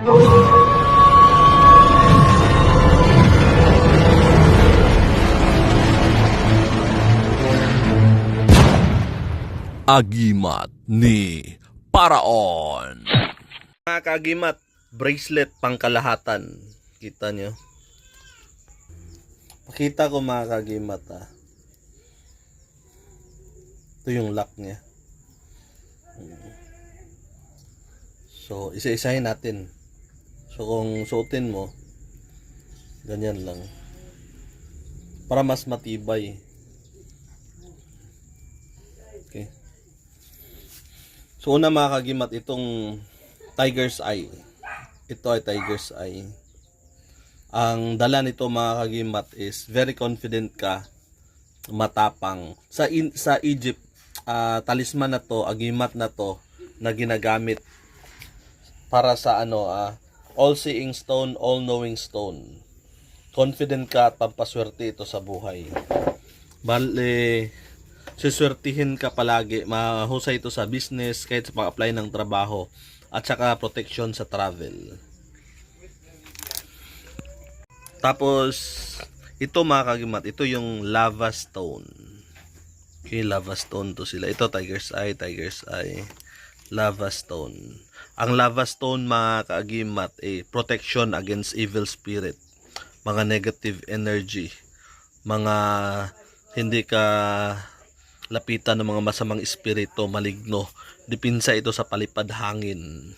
Agimat ni Paraon. Mga kagimat, bracelet pangkalahatan. Kita nyo? Pakita ko mga kagimat ah. Ito yung lock niya. So, isa-isahin natin. So, kung suotin mo, ganyan lang. Para mas matibay. Okay. So una mga kagimat, itong Tiger's Eye. Ito ay Tiger's Eye. Ang dala nito mga kagimat is very confident ka, matapang. Sa in, sa Egypt, ah, talisman na to, agimat na to na ginagamit para sa ano ah all-seeing stone, all-knowing stone. Confident ka at pampaswerte ito sa buhay. Bale, siswertihin ka palagi. Mahusay ito sa business, kahit sa pag-apply ng trabaho, at saka protection sa travel. Tapos, ito mga kagimat, ito yung lava stone. Okay, lava stone to sila. Ito, tiger's eye, tiger's eye. Lava stone. Ang lava stone mga kaagimat, eh, protection against evil spirit. Mga negative energy. Mga hindi ka lapitan ng mga masamang espiritu, maligno. Dipinsa ito sa palipad hangin.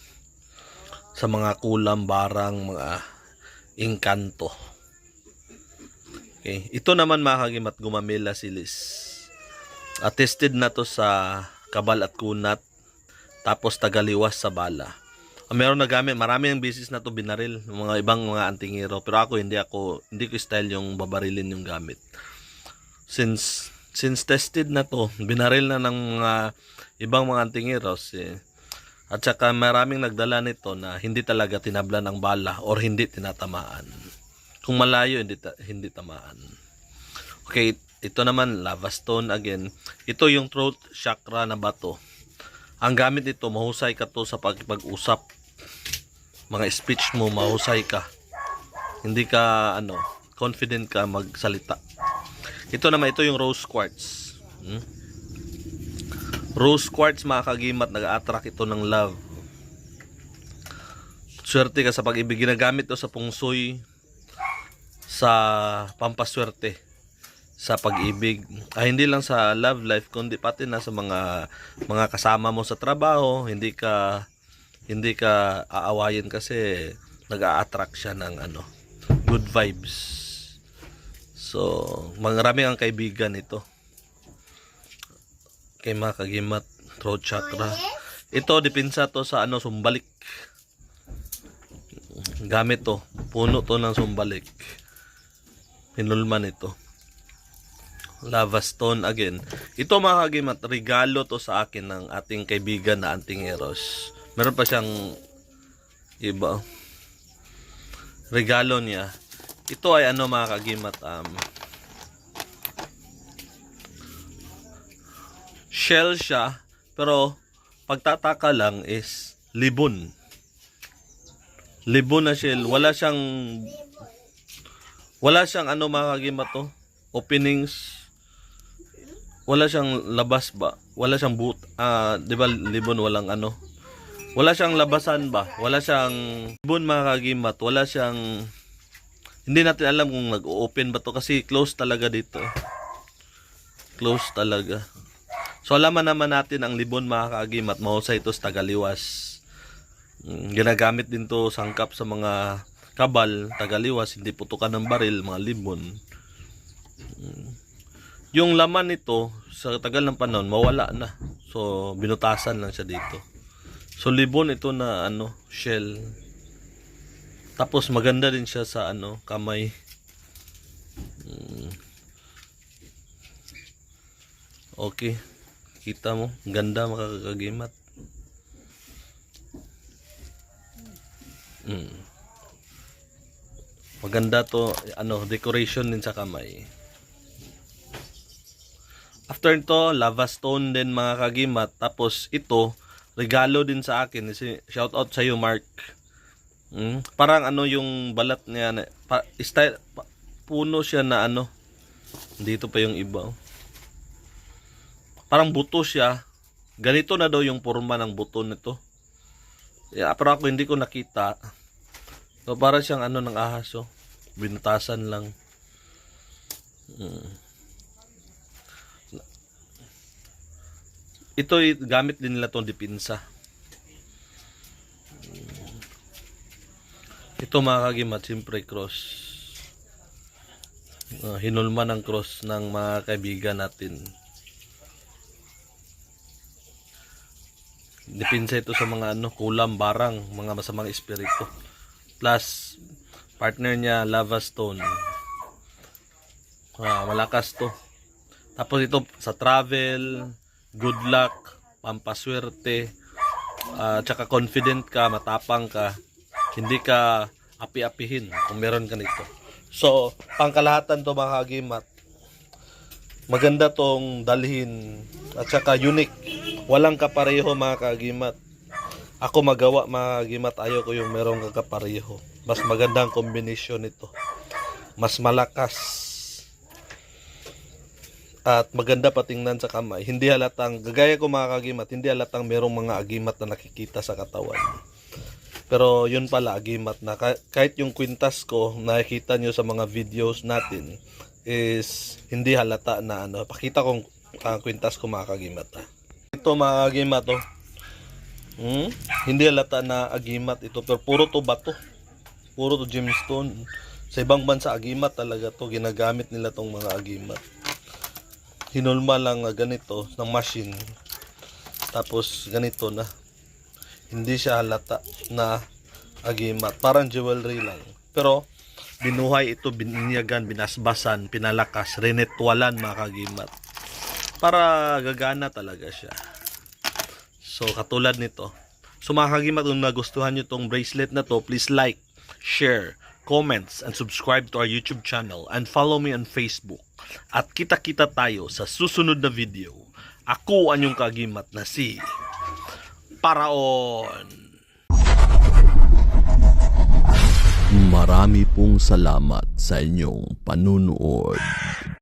Sa mga kulam, barang, mga inkanto. Okay. Ito naman mga kagimat, gumamela silis. Attested na to sa kabal at kunat. Tapos tagaliwas sa bala. Ang meron na gamit, marami ang business na to binaril, ng mga ibang mga antingero. Pero ako hindi ako, hindi ko style yung babarilin yung gamit. Since since tested na to, binaril na ng mga ibang mga antingeros eh, at saka maraming nagdala nito na hindi talaga tinablan ng bala or hindi tinatamaan. Kung malayo, hindi, ta- hindi tamaan. Okay, ito naman, lava stone again. Ito yung throat chakra na bato. Ang gamit nito, mahusay ka to sa pagkipag-usap. Mga speech mo, mahusay ka. Hindi ka, ano, confident ka magsalita. Ito naman, ito yung rose quartz. Hmm? Rose quartz, mga kagimat, nag-attract ito ng love. Swerte ka sa pag-ibig. Ginagamit to sa pungsoy, sa pampaswerte sa pag-ibig. Ah, hindi lang sa love life kundi pati na sa mga mga kasama mo sa trabaho, hindi ka hindi ka aawayin kasi nag-a-attract siya ng ano, good vibes. So, marami ang kaibigan ito. Kay mga kagimat, throat chakra. Ito, dipinsa to sa ano, sumbalik. Gamit to. Puno to ng sumbalik. Pinulman ito. Lava stone again. Ito mga kagimat, regalo to sa akin ng ating kaibigan na Anting Eros. Meron pa siyang iba. Regalo niya. Ito ay ano mga kagimat, um, shell siya, pero pagtataka lang is libon. Libon na shell. Wala siyang wala siyang ano mga kagimat to. Openings wala siyang labas ba? Wala siyang boot. Ah, 'di ba libon walang ano? Wala siyang labasan ba? Wala siyang libon mga kagimat. Wala siyang hindi natin alam kung nag-open ba to kasi close talaga dito. Close talaga. So alaman naman natin ang libon mga kagimat. Mahusay ito sa tagaliwas. Mm, Ginagamit din to sangkap sa mga kabal, tagaliwas, hindi putukan ng baril, mga libon. Yung laman nito, sa tagal ng panahon, mawala na. So, binutasan lang siya dito. So, libon ito na, ano, shell. Tapos, maganda din siya sa, ano, kamay. Mm. Okay. Kita mo, ganda makakagimat. Mm. Maganda to, ano, decoration din sa kamay. After nito, lava stone din mga kagimat. Tapos ito, regalo din sa akin. Shout out sa iyo Mark. Mm, parang ano yung balat niya pa, style pa- puno siya na ano. Dito pa yung iba. oh. Parang buto siya. Ganito na daw yung forma ng buto nito. Yeah, pero ako hindi ko nakita. So, para siyang ano ng ahas oh. Binutasan lang. Mm. Ito gamit din nila tong dipinsa. Ito mga kagimat, siyempre cross. Uh, hinulma ng cross ng mga kaibigan natin. Dipinsa ito sa mga ano, kulam, barang, mga masamang espiritu. Plus, partner niya, lava stone. Ah, malakas to. Tapos ito sa travel, good luck, pampaswerte, ah, tsaka confident ka, matapang ka, hindi ka api-apihin kung meron ka nito. So, pangkalahatan to mga kagimat. Maganda tong dalhin at saka unique. Walang kapareho mga kagimat. Ako magawa mga kagimat, ayaw ko yung merong kakapareho. Mas magandang kombinasyon nito. Mas malakas at maganda patingnan sa kamay. Hindi halatang, gagaya ko mga kagimat, hindi halatang merong mga agimat na nakikita sa katawan. Pero yun pala, agimat na. Ka- Kahit yung kwintas ko, nakikita nyo sa mga videos natin, is hindi halata na ano. Pakita kong ang kwintas ko mga kagimat. ah. Ito mga kagimat oh. Hmm? Hindi halata na agimat ito, pero puro to bato. Puro to gemstone. Sa ibang bansa, agimat talaga to. Ginagamit nila tong mga agimat hinulma lang ganito ng machine. Tapos ganito na. Hindi siya halata na agimat. Parang jewelry lang. Pero binuhay ito bininyagan binasbasan pinalakas rinetwalan mga kagimat. Para gagana talaga siya. So katulad nito. So mga kagimat kung nagustuhan nyo tong bracelet na to please like share comments and subscribe to our YouTube channel. And follow me on Facebook at kita-kita tayo sa susunod na video. Ako ang yung kagimat na si Paraon. Marami pong salamat sa inyong panunood.